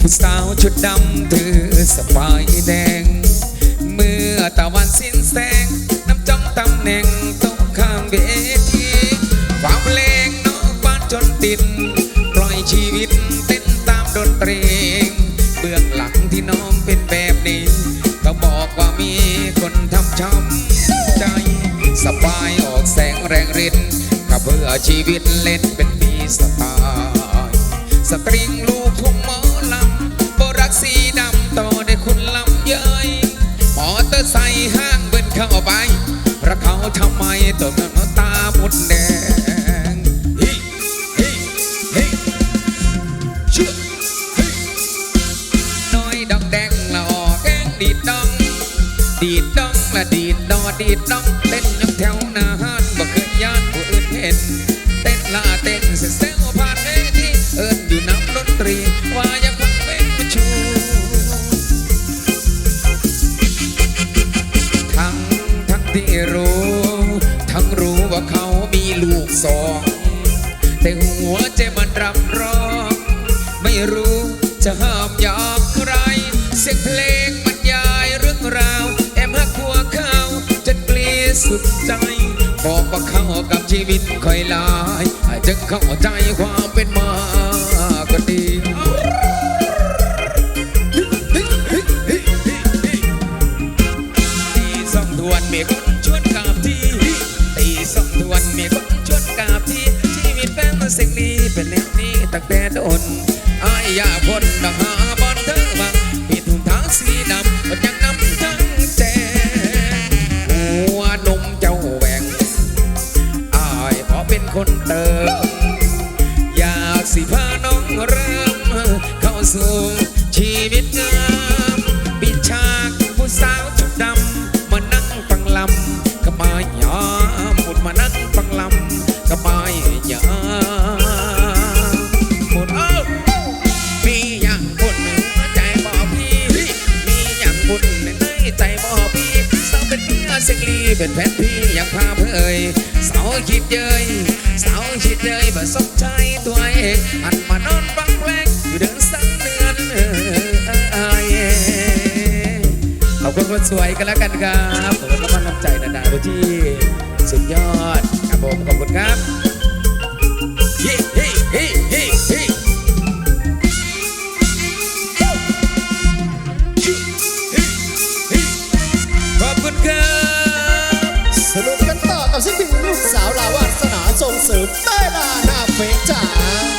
ผู้สาวชุดดำถือสบายแดง เมื่อตะวันสิ้นแสง น้ำจ้องตำแหน่งตรงข้ามเวทีฟังเลงนองบ้านจนติด ปล่อยชีวิตเต้นตามดนตรี เบื้องหลังที่น้องเป็นแบบนี้ ก็บอกว่ามีคนทำช้ำใจ สบายออกแสงแรงรินข้าเพื่อชีวิตเล่นเป็นมีสไตล์สตริงลู เยยมอเตอร์ไซค์ห้างเบิ้นเข้าไปรักเขาทำไมตัวเงินตาหมดแดงฮิฮิฮิเชื่อฮิน้อยดองแดงละออแกงดีดดอง ดีดดองละดีดดอดีดดอง สุดใจ บอกว่าเข้ากับชีวิตคอยลายอาจจะเข้าใจความเป็นมาก็ดีตีสองทวนมีคนชวนกราบที่ตีสองทวนมีคนชวนกราบที่ชีวิตแป้งมันสิ่งนี้เป็นแนวนี้ตั้งแต่โดนอายยาพ้นดังหา คนเติม อยากสิพาน้องเริ่ม เข้าสู่ชีวิตงามปิดฉากผู้สาวชุดดำมานั่งฟังลำก็มายาหมดมานั่งฟังลำก็มายาหมดเอ้ามีอย่างบุญหัวใจบอกพี่มีอย่างบุญในใจบอกพี่สาวเป็นเพื่อนเสกลีเป็นแฟนพี่อยากพาเพื่อยสาวคิดเย้ย เย้ยบ่สนใจตัวเองอันมานอนฟังเพลงอยู่เดินสังเดือนเออเอยขอบคุณคนสวยกันแล้วกันครับขอบคุณกำลังใจนาดาที่ สุดยอดครับผมขอบคุณครับเฮ้เฮ้เฮ้เฮ้เฮ้ขอบคุณครับสนุกกันต่อกับศิลปินลูกสาวลาวา ส่งเสริมเต้ลาหน้าเฟกจ๋า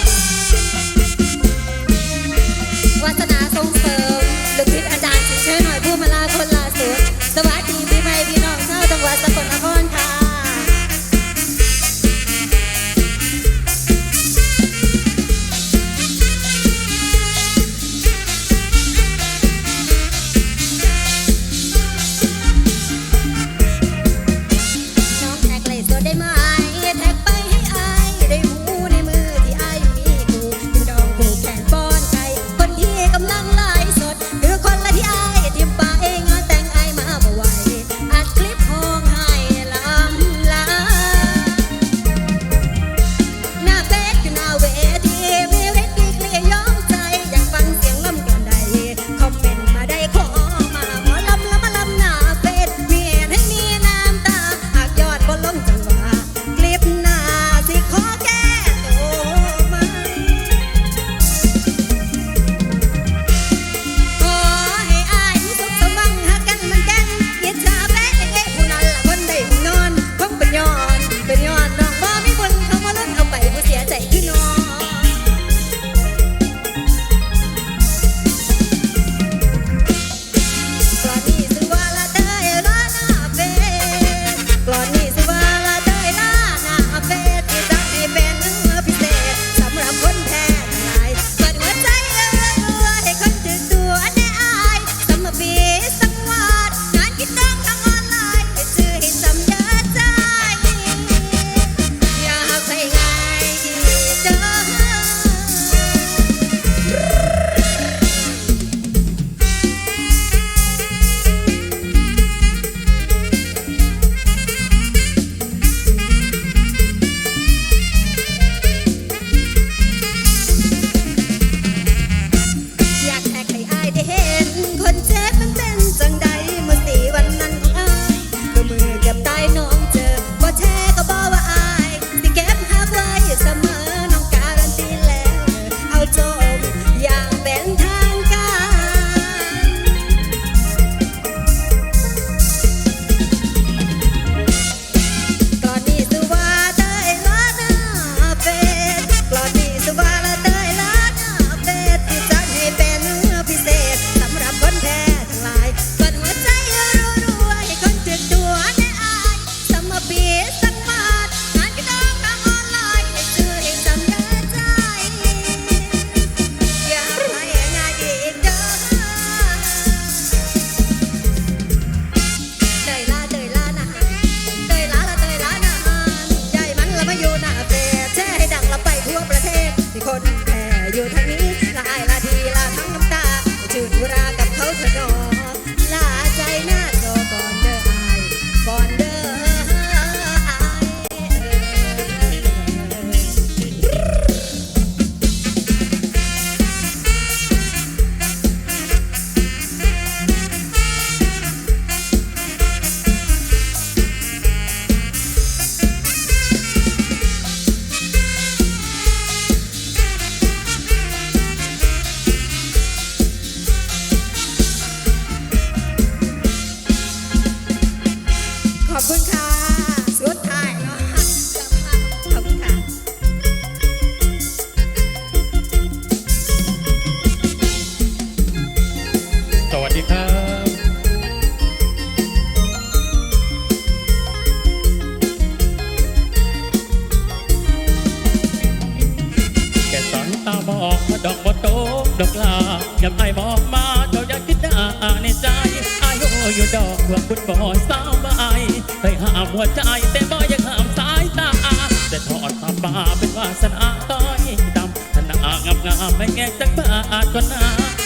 เป็นวาสนาต้อยดำธนางามงามไม่แง่จักบาทก็นา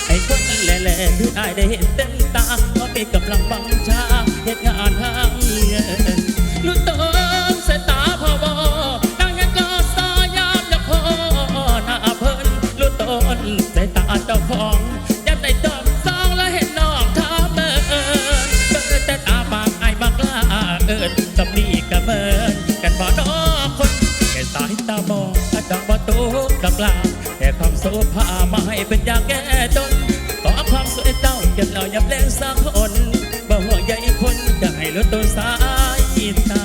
ให้คนแหล่แหล่ที่อายได้เห็นเต็มตาก็มีกำลังบังชาเหตุงานทางเงินลุ้นเติมสายตาพอบอดังยังก็สายามอยากพอหน้าเพิ่นลุ้นต้นสายตาเจ้าขอ กกับลาแต่ความโซภามาให้เป็นยาแก้จนขอความสวยเจ้าเก็บเรายับแรงสักคนบ่ห่วงใยคนจะให้ลดตัวสายตา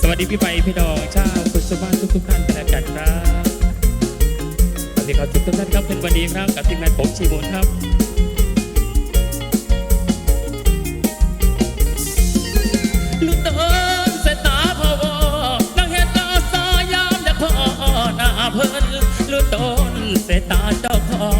สวัสดีพี่ไปพี่น้องชาวคุณสมานทุกทุกท่านกันแล้วกันครับสวัสดีครับทุกทุกท่านครับเป็นวันดีครับกับทีมงานผมชีมูลครับ ตาเจ้าของ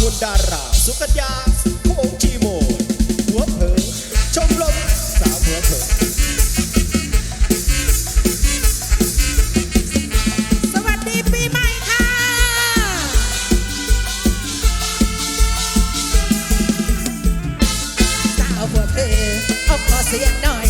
หุ่นดารา สุกัญญาโคงจีโมนหัวเผิงชมรมสาวหัวเผิงสวัสดีปีใหม่ค่ะ สาวหัวเธอเอาขอเสียงหน่อย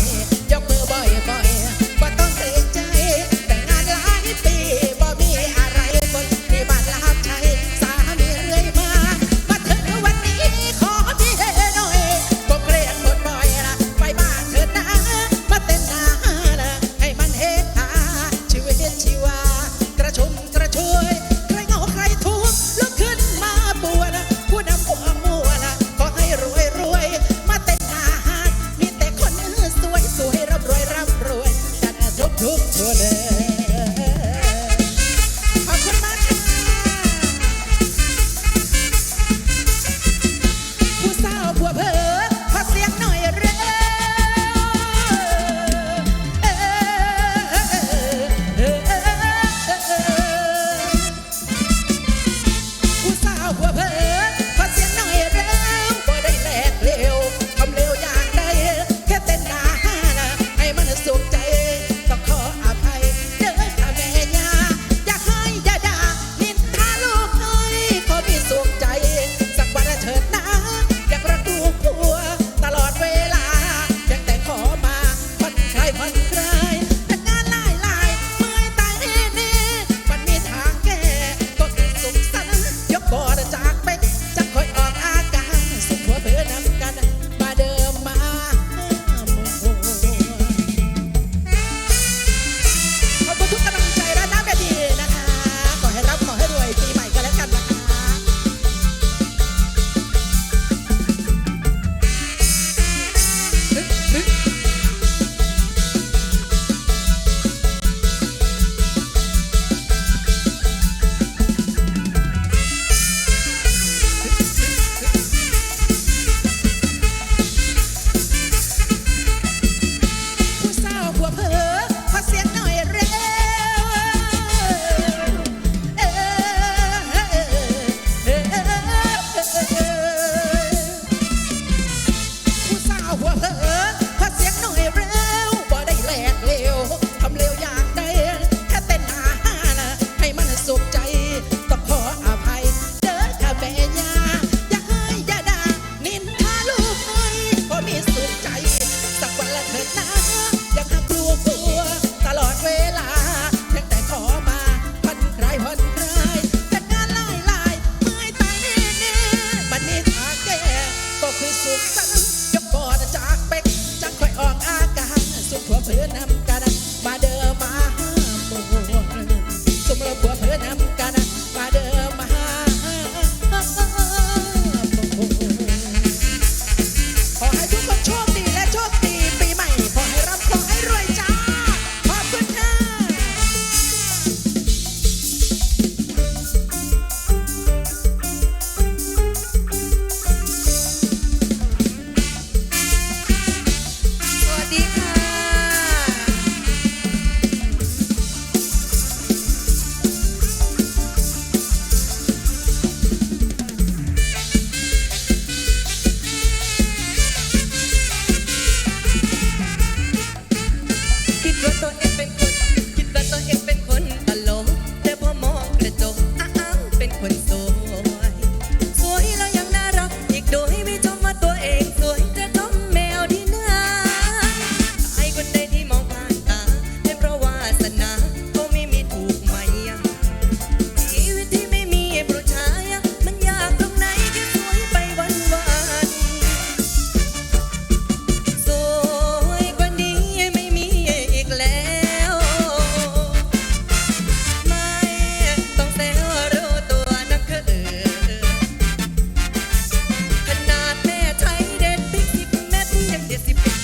esse